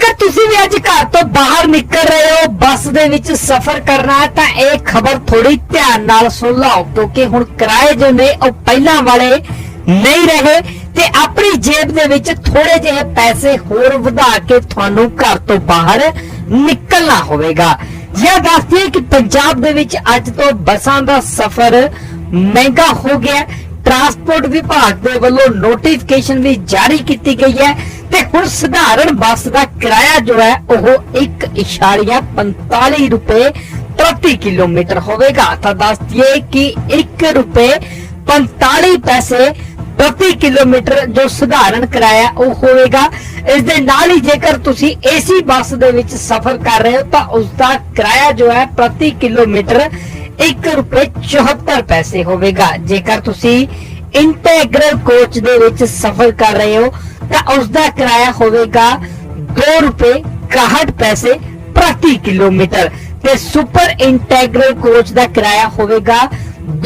ਜੇਕਰ ਤੁਸੀਂ ਵੀ ਅੱਜ ਘਰ ਤੋਂ ਬਾਹਰ ਨਿਕਲ ਰਹੇ ਹੋ, ਬੱਸ ਦੇ ਵਿੱਚ ਸਫ਼ਰ ਕਰਨਾ ਹੈ, ਤਾਂ ਇਹ ਖਬਰ ਥੋੜੀ ਧਿਆਨ ਨਾਲ ਸੁਣ ਲਓ, ਕਿਉਂਕਿ ਹੁਣ ਕਿਰਾਏ ਜੋ ਨੇ, ਉਹ ਪਹਿਲਾਂ ਵਾਲੇ ਨਹੀਂ ਰਹੇ ਤੇ ਆਪਣੀ ਜੇਬ ਦੇ ਵਿੱਚ ਥੋੜੇ ਜਿਹੇ ਪੈਸੇ ਹੋਰ ਵਧਾ ਕੇ ਤੁਹਾਨੂੰ ਘਰ ਤੋਂ ਬਾਹਰ ਨਿਕਲਣਾ ਹੋਵੇਗਾ। ਇਹ ਦੱਸਦੀ ਕਿ ਪੰਜਾਬ ਦੇ ਵਿੱਚ ਅੱਜ ਤੋਂ ਬੱਸਾਂ ਦਾ ਸਫ਼ਰ ਮਹਿੰਗਾ ਹੋ ਗਿਆ। ਟਰਾਂਸਪੋਰਟ ਵਿਭਾਗ ਦੇ ਵੱਲੋਂ ਨੋਟੀਫਿਕੇਸ਼ਨ ਵੀ ਜਾਰੀ ਕੀਤੀ ਗਈ ਹੈ ਤੇ ਹੁਣ ਸਧਾਰਨ ਬੱਸ ਦਾ ਕਿਰਾਇਆ ਜੋ ਹੈ ਉਹ 1.45 ਰੁਪਏ ਪ੍ਰਤੀ ਕਿਲੋਮੀਟਰ ਹੋਵੇਗਾ। ਤਾਂ ਦੱਸ ਦਈਏ ਕਿ 1 ਰੁਪਏ 45 ਪੈਸੇ ਪ੍ਰਤੀ ਕਿਲੋਮੀਟਰ ਜੋ ਸਧਾਰਨ ਕਿਰਾਇਆ ਉਹ ਹੋਵੇਗਾ। ਇਸ ਦੇ ਨਾਲ ਹੀ ਜੇਕਰ ਤੁਸੀਂ ਏਸੀ ਬੱਸ ਦੇ ਵਿੱਚ ਸਫ਼ਰ ਕਰ ਰਹੇ ਹੋ ਤਾਂ ਉਸ ਦਾ ਕਿਰਾਇਆ ਜੋ ਹੈ ਪ੍ਰਤੀ ਕਿਲੋਮੀਟਰ 1 ਰੁਪਏ 74 ਪੈਸੇ ਹੋਵੇਗਾ। ਜੇਕਰ ਤੁਸੀਂ ਇੰਟੈਗਰਲ ਕੋਚ ਦੇ ਵਿੱਚ ਸਫ਼ਰ ਕਰ ਰਹੇ ਹੋ, ਤਾਂ ਉਸ ਦਾ ਕਿਰਾਇਆ ਹੋਵੇਗਾ 2 ਰੁਪਏ 61 ਪੈਸੇ ਪ੍ਰਤੀ ਕਿਲੋਮੀਟਰ। ਤੇ ਸੁਪਰ ਇੰਟੈਗਰਲ ਕੋਚ ਦਾ ਕਿਰਾਇਆ ਹੋਵੇਗਾ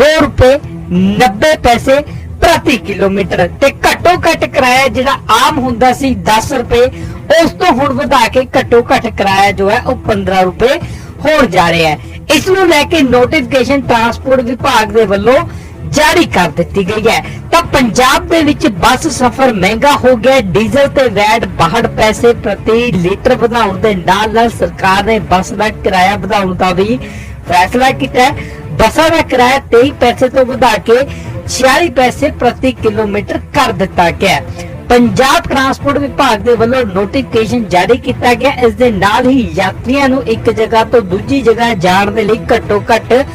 2 ਰੁਪਏ 90 ਪੈਸੇ ਪ੍ਰਤੀ ਕਿਲੋਮੀਟਰ। ਤੇ ਘੱਟੋ ਘੱਟ ਕਿਰਾਇਆ ਜਿਹੜਾ ਆਮ ਹੁੰਦਾ ਸੀ 10 ਰੁਪਏ, ਉਸ ਤੋਂ ਹੁਣ ਵਧਾ ਕੇ ਘੱਟੋ ਘੱਟ ਕਿਰਾਇਆ ਜੋ ਹੈ ਉਹ 15 ਰੁਪਏ ਹੋਣ ਜਾ ਰਿਹਾ ਹੈ। ਇਸ ਨੂੰ ਲੈ ਕੇ ਨੋਟੀਫਿਕੇਸ਼ਨ ਟਰਾਂਸਪੋਰਟ ਵਿਭਾਗ ਦੇ ਵੱਲੋਂ ਜਾਰੀ ਕਰ ਦਿੱਤੀ ਗਈ ਹੈ। ਤਾਂ ਪੰਜਾਬ ਦੇ ਵਿੱਚ ਬੱਸ ਸਫ਼ਰ ਮਹਿੰਗਾ ਹੋ ਗਿਆ, ਡੀਜ਼ਲ ਤੇ ਵੈਟ 62 ਪੈਸੇ ਪ੍ਰਤੀ ਲੀਟਰ ਵਧਾਉਣ ਦੇ ਨਾਲ ਨਾਲ ਸਰਕਾਰ ਨੇ ਬੱਸ ਦਾ ਕਿਰਾਇਆ ਵਧਾਉਣ ਦਾ ਵੀ ਫੈਸਲਾ ਕੀਤਾ ਹੈ। ਬੱਸਾਂ ਦਾ ਕਿਰਾਇਆ 23 ਪੈਸੇ ਤੋਂ ਵਧਾ ਕੇ 46 ਪੈਸੇ ਪ੍ਰਤੀ ਕਿਲੋਮੀਟਰ ਕਰ ਦਿੱਤਾ ਗਿਆ ਹੈ। ਪੰਜਾਬ ਟਰਾਂਸਪੋਰਟ ਵਿਭਾਗ ਦੇ ਵੱਲੋਂ ਨੋਟੀਫਿਕੇਸ਼ਨ ਜਾਰੀ ਕੀਤਾ ਗਿਆ। ਇਸ ਦੇ ਨਾਲ ਹੀ ਯਾਤਰੀਆਂ ਨੂੰ ਇੱਕ ਜਗ੍ਹਾ ਤੋਂ ਦੂਜੀ ਜਗ੍ਹਾ ਜਾਣ ਦੇ ਲਈ ਘੱਟੋ ਘੱਟ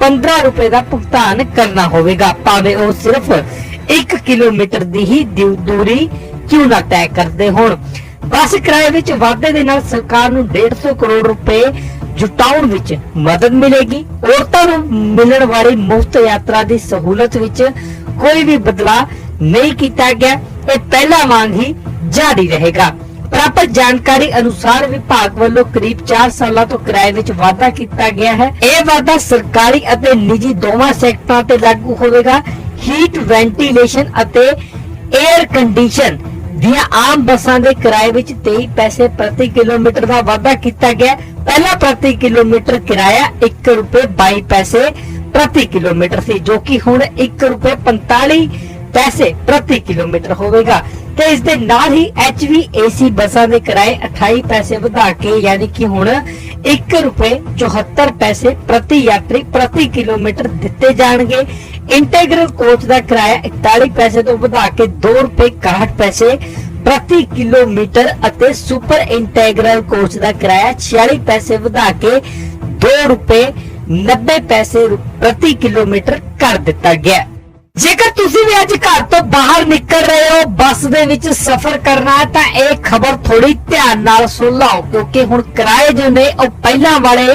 15 ਰੁਪਏ ਦਾ ਭੁਗਤਾਨ ਕਰਨਾ ਹੋਵੇਗਾ। ਭਾਵੇਂ ਉਹ ਸਿਰਫ 1 ਕਿਲੋਮੀਟਰ ਦੀ ਹੀ ਦੂ- ਦੂਰੀ ਕਿਉਂ ਨਾ ਤੈਅ ਕਰਦੇ ਹੋਣ। ਬੱਸ ਕਿਰਾਏ ਵਿੱਚ ਵਾਧੇ ਦੇ ਨਾਲ ਸਰਕਾਰ ਨੂੰ 150 ਕਰੋੜ ਰੁਪਏ ਜੁਟਾਉਣ ਵਿੱਚ ਮਦਦ ਮਿਲੇਗੀ। ਔਰਤਾਂ ਨੂੰ ਮਿਲਣ ਵਾਲੀ ਮੁਫਤ ਯਾਤਰਾ ਦੀ ਸਹੂਲਤ ਵਿੱਚ ਕੋਈ ਵੀ ਬਦਲਾਅ ਨਹੀਂ ਕੀਤਾ ਗਿਆ। ਇਹ ਪਹਿਲਾਂ ਵਾਂਗ ਹੀ ਜਾਰੀ ਰਹੇਗਾ। ਪ੍ਰਾਪਤ ਜਾਣਕਾਰੀ ਅਨੁਸਾਰ ਵਿਭਾਗ ਵੱਲੋਂ ਕਰੀਬ 4 ਸਾਲਾਂ ਤੋਂ ਕਿਰਾਏ ਵਿੱਚ ਵਾਧਾ ਕੀਤਾ ਗਿਆ ਹੈ। ਇਹ ਵਾਧਾ ਸਰਕਾਰੀ ਅਤੇ ਨਿੱਜੀ ਦੋਵਾਂ ਸੈਕਟਰਾਂ ਤੇ ਲਾਗੂ ਹੋਵੇਗਾ। ਹੀਟ ਵੈਂਟੀਲੇਸ਼ਨ ਅਤੇ 에ਅਰ ਕੰਡੀਸ਼ਨ ਦੀਆਂ ਆਮ ਬੱਸਾਂ ਦੇ ਕਿਰਾਏ ਵਿੱਚ 23 ਪੈਸੇ ਪ੍ਰਤੀ ਕਿਲੋਮੀਟਰ ਦਾ ਵਾਧਾ ਕੀਤਾ ਗਿਆ। ਹੈ। ਪਹਿਲਾ ਪ੍ਰਤੀ ਕਿਲੋਮੀਟਰ ਕਿਰਾਇਆ 1 ਰੁਪਏ 22 ਪੈਸੇ ਪ੍ਰਤੀ ਕਿਲੋਮੀਟਰ ਸੀ, ਜੋ ਕਿ ਹੁਣ 1 ਰੁਪਏ 45 ਪੈਸੇ ਪ੍ਰਤੀ ਕਿਲੋਮੀਟਰ ਹੋਵੇਗਾ ਤੇ ਇਸ ਦੇ ਨਾਲ ਹੀ HVAC ਬੱਸਾਂ ਦੇ ਕਿਰਾਏ 28 ਪੈਸੇ ਵਧਾ ਕੇ, ਯਾਨੀ ਕਿ ਹੁਣ 1 ਰੁਪਏ 74 ਪੈਸੇ ਪ੍ਰਤੀ ਯਾਤਰੀ ਪ੍ਰਤੀ ਕਿਲੋਮੀਟਰ ਦਿੱਤੇ ਜਾਣਗੇ। ਇੰਟੀਗਰਲ ਕੋਚ ਦਾ ਕਿਰਾਇਆ 41 ਪੈਸੇ ਤੋਂ ਵਧਾ ਕੇ 2 ਰੁਪਏ 61 ਪੈਸੇ ਪ੍ਰਤੀ ਕਿਲੋਮੀਟਰ ਅਤੇ ਸੁਪਰ ਇੰਟੀਗਰਲ ਕੋਚ ਦਾ ਕਿਰਾਇਆ 46 ਪੈਸੇ ਵਧਾ ਕੇ 2 ਰੁਪਏ 90 ਪੈਸੇ ਪ੍ਰਤੀ ਕਿਲੋਮੀਟਰ ਕਰ ਦਿੱਤਾ ਗਿਆ। ਜੇਕਰ ਤੁਸੀਂ ਵੀ ਅੱਜ ਘਰ ਤੋਂ ਬਾਹਰ ਨਿਕਲ ਰਹੇ ਹੋ, ਬੱਸ ਦੇ ਵਿੱਚ ਸਫ਼ਰ ਕਰਨਾ ਤਾਂ ਇਹ ਖਬਰ ਥੋੜੀ ਧਿਆਨ ਨਾਲ ਸੁਣ ਲਓ, ਕਿਉਂਕਿ ਹੁਣ ਕਿਰਾਏ ਜੋ ਨੇ, ਉਹ ਪਹਿਲਾਂ ਵਾਲੇ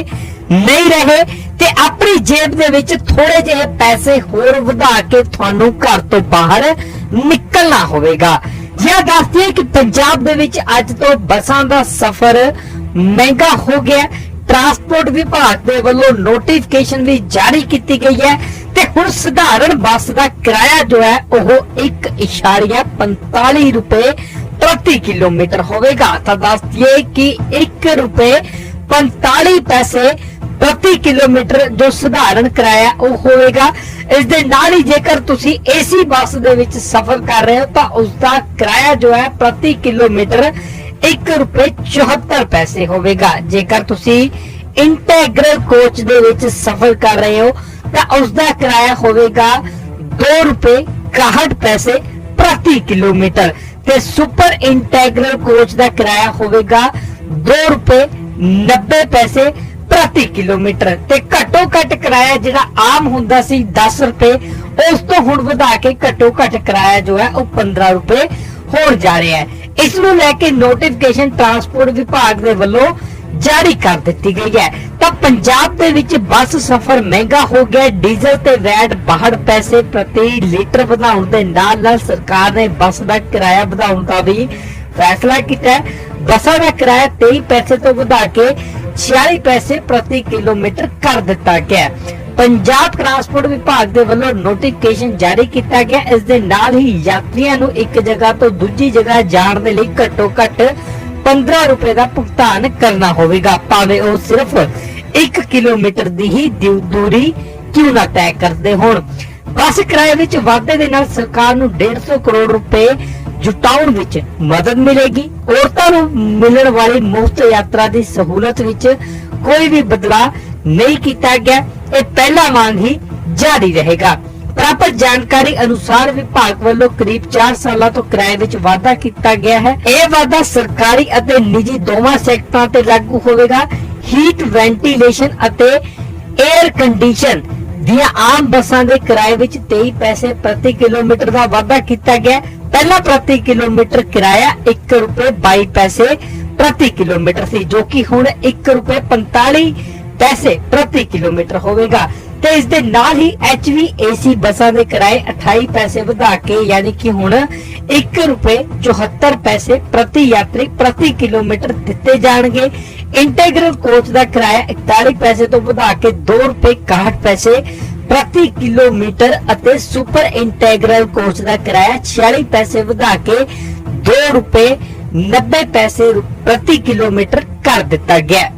ਨਹੀਂ ਰਹੇ ਤੇ ਆਪਣੀ ਜੇਬ ਦੇ ਵਿੱਚ ਥੋੜੇ ਜਿਹੇ ਪੈਸੇ ਹੋਰ ਵਧਾ ਕੇ ਤੁਹਾਨੂੰ ਘਰ ਤੋਂ ਬਾਹਰ ਨਿਕਲਣਾ ਹੋਵੇਗਾ। ਇਹ ਦੱਸਦੀ ਹੈ ਕਿ ਪੰਜਾਬ ਦੇ ਵਿੱਚ ਅੱਜ ਤੋਂ ਬੱਸਾਂ ਦਾ ਸਫ਼ਰ ਮਹਿੰਗਾ ਹੋ ਗਿਆ। ਟਰਾਂਸਪੋਰਟ ਵਿਭਾਗ ਦੇ ਵੱਲੋਂ ਨੋਟੀਫਿਕੇਸ਼ਨ ਵੀ ਜਾਰੀ ਕੀਤੀ ਗਈ ਹੈ। ਤੇ ਹੁਣ ਸਧਾਰਨ ਬੱਸ ਦਾ ਕਿਰਾਇਆ ਜੋ ਹੈ, ਉਹ 1.45 ਰੁਪਏ ਪ੍ਰਤੀ ਕਿਲੋਮੀਟਰ ਹੋਵੇਗਾ। ਤਾਂ ਦੱਸ ਦਈਏ ਕਿ 1 ਰੁਪਏ 45 ਪੈਸੇ ਪ੍ਰਤੀ ਕਿਲੋਮੀਟਰ ਜੋ ਸਧਾਰਨ ਕਿਰਾਇਆ ਉਹ ਹੋਵੇਗਾ। ਇਸ ਦੇ ਨਾਲ ਹੀ ਜੇਕਰ ਤੁਸੀਂ ਏਸੀ ਬੱਸ ਦੇ ਵਿੱਚ ਸਫ਼ਰ ਕਰ ਰਹੇ ਹੋ, ਤਾਂ ਉਸ ਦਾ ਕਿਰਾਇਆ ਜੋ ਹੈ ਪ੍ਰਤੀ ਕਿਲੋਮੀਟਰ 1 ਰੁਪਏ 74 ਪੈਸੇ ਹੋਵੇਗਾ। ਜੇਕਰ ਤੁਸੀਂ ਇੰਟੈਗਰਲ ਕੋਚ ਦੇ ਵਿੱਚ ਸਫ਼ਰ ਕਰ ਰਹੇ ਹੋ ਤਾਂ ਉਸ ਦਾ ਕਿਰਾਇਆ ਹੋਵੇਗਾ 2 ਰੁਪਏ 61 ਪੈਸੇ ਪ੍ਰਤੀ ਕਿਲੋਮੀਟਰ ਤੇ ਸੁਪਰ ਇੰਟੈਗਰਲ ਕੋਚ ਦਾ ਕਿਰਾਇਆ ਹੋਵੇਗਾ 2 ਰੁਪਏ 90 ਪੈਸੇ ਪ੍ਰਤੀ ਕਿਲੋਮੀਟਰ ਤੇ ਘੱਟੋ ਘੱਟ ਕਿਰਾਇਆ ਜਿਹੜਾ ਆਮ ਹੁੰਦਾ ਸੀ 10 ਰੁਪਏ, ਉਸ ਤੋਂ ਹੁਣ ਵਧਾ ਕੇ ਘੱਟੋ ਘੱਟ ਕਿਰਾਇਆ ਜੋ ਹੈ ਉਹ 15 ਰੁਪਏ ਹੋਣ ਜਾ ਰਿਹਾ ਹੈ। ਇਸ ਨੂੰ ਲੈ ਕੇ ਨੋਟੀਫਿਕੇਸ਼ਨ ਟਰਾਂਸਪੋਰਟ ਵਿਭਾਗ ਦੇ ਵੱਲੋਂ ਜਾਰੀ ਕਰ ਦਿੱਤੀ ਗਈ ਹੈ। ਤਾਂ ਪੰਜਾਬ ਦੇ ਵਿੱਚ ਬੱਸ ਸਫ਼ਰ ਮਹਿੰਗਾ ਹੋ ਗਿਆ, ਡੀਜ਼ਲ ਤੇ ਵੈਟ 62 ਪੈਸੇ ਪ੍ਰਤੀ ਲੀਟਰ ਵਧਾਉਣ ਦੇ ਨਾਲ ਨਾਲ ਸਰਕਾਰ ਨੇ ਬੱਸ ਦਾ ਕਿਰਾਇਆ ਵਧਾਉਣ ਦਾ ਵੀ ਫੈਸਲਾ ਕੀਤਾ ਬੱਸਾਂ ਦਾ ਕਿਰਾਇਆ 23 ਪੈਸੇ ਤੋਂ ਵਧਾ ਕੇ 46 ਪੈਸੇ ਪ੍ਰਤੀ ਕਿਲੋਮੀਟਰ ਕਰ ਦਿੱਤਾ ਗਿਆ ਪੰਜਾਬ ਟਰਾਂਸਪੋਰਟ ਵਿਭਾਗ ਦੇ ਵੱਲੋਂ ਨੋਟੀਫਿਕੇਸ਼ਨ ਜਾਰੀ ਕੀਤਾ ਗਿਆ ਇਸ ਦੇ ਨਾਲ ਹੀ ਯਾਤਰੀਆਂ ਨੂੰ ਇੱਕ ਜਗ੍ਹਾ ਤੋਂ ਦੂਜੀ ਜਗ੍ਹਾ ਜਾਣ ਦੇ ਲਈ ਘੱਟੋ ਘੱਟ 15 ਰੁਪਏ ਦਾ ਭੁਗਤਾਨ ਕਰਨਾ ਹੋਵੇਗਾ। ਭਾਵੇਂ ਉਹ ਸਿਰਫ 1 ਕਿਲੋਮੀਟਰ ਦੀ ਹੀ ਦੂਰੀ ਕਿਉਂ ਨਾ ਤੈਅ ਕਰਦੇ ਹੋਣ? ਬੱਸ ਕਿਰਾਏ ਵਿੱਚ ਵਾਧੇ ਦੇ ਨਾਲ ਸਰਕਾਰ ਨੂੰ 150 ਕਰੋੜ ਰੁਪਏ ਜੁਟਾਉਣ ਵਿੱਚ ਮਦਦ ਮਿਲੇਗੀ। ਔਰਤਾਂ ਨੂੰ ਮਿਲਣ ਵਾਲੀ ਮੁਫਤ ਯਾਤਰਾ ਦੀ ਸਹੂਲਤ ਵਿੱਚ ਕੋਈ ਵੀ ਬਦਲਾਅ ਨਹੀਂ ਕੀਤਾ ਗਿਆ। ਇਹ ਪਹਿਲਾਂ ਵਾਂਗ ਹੀ ਜਾਰੀ ਰਹੇਗਾ। ਪ੍ਰਾਪਤ ਜਾਣਕਾਰੀ ਅਨੁਸਾਰ ਵਿਭਾਗ ਵੱਲੋਂ ਕਰੀਬ 4 ਸਾਲਾਂ ਤੋਂ ਕਿਰਾਏ ਵਿੱਚ ਵਾਧਾ ਕੀਤਾ ਗਿਆ ਹੈ। ਇਹ ਵਾਧਾ ਸਰਕਾਰੀ ਅਤੇ ਨਿੱਜੀ ਦੋਵਾਂ ਸੈਕਟਰਾਂ ਤੇ ਲਾਗੂ ਹੋਵੇਗਾ। ਹੀਟ ਵੈਂਟੀਲੇਸ਼ਨ ਅਤੇ 에ਅਰ ਕੰਡੀਸ਼ਨ ਦੀਆਂ ਆਮ ਬੱਸਾਂ ਦੇ ਕਿਰਾਏ ਵਿੱਚ 23 ਪੈਸੇ ਪ੍ਰਤੀ ਕਿਲੋਮੀਟਰ ਦਾ ਵਾਧਾ ਕੀਤਾ ਗਿਆ ਹੈ। ਪਹਿਲਾ ਪ੍ਰਤੀ ਕਿਲੋਮੀਟਰ ਕਿਰਾਇਆ 1 ਰੁਪਏ 22 ਪੈਸੇ ਪ੍ਰਤੀ ਕਿਲੋਮੀਟਰ ਸੀ, ਜੋ ਕਿ ਹੁਣ 1 ਰੁਪਏ 45 ਪੈਸੇ ਪ੍ਰਤੀ ਕਿਲੋਮੀਟਰ ਹੋਵੇਗਾ ਤੇ ਇਸ ਦੇ ਨਾਲ ਹੀ HVAC ਬੱਸਾਂ ਦੇ ਕਿਰਾਏ 28 ਪੈਸੇ ਵਧਾ ਕੇ, ਯਾਨੀ ਕਿ ਹੁਣ 1 ਰੁਪਏ 74 ਪੈਸੇ ਪ੍ਰਤੀ ਯਾਤਰੀ ਪ੍ਰਤੀ ਕਿਲੋਮੀਟਰ ਦਿੱਤੇ ਜਾਣਗੇ ਇੰਟੀਗਰਲ ਕੋਚ ਦਾ ਕਿਰਾਇਆ 41 ਪੈਸੇ ਤੋਂ ਵਧਾ ਕੇ 2 ਰੁਪਏ 61 ਪੈਸੇ ਪ੍ਰਤੀ ਕਿਲੋਮੀਟਰ ਅਤੇ ਸੁਪਰ ਇੰਟੀਗਰਲ ਕੋਚ ਦਾ ਕਿਰਾਇਆ 46 ਪੈਸੇ ਵਧਾ ਕੇ 2 ਰੁਪਏ 90 ਪੈਸੇ ਪ੍ਰਤੀ ਕਿਲੋਮੀਟਰ ਕਰ ਦਿੱਤਾ ਗਿਆ।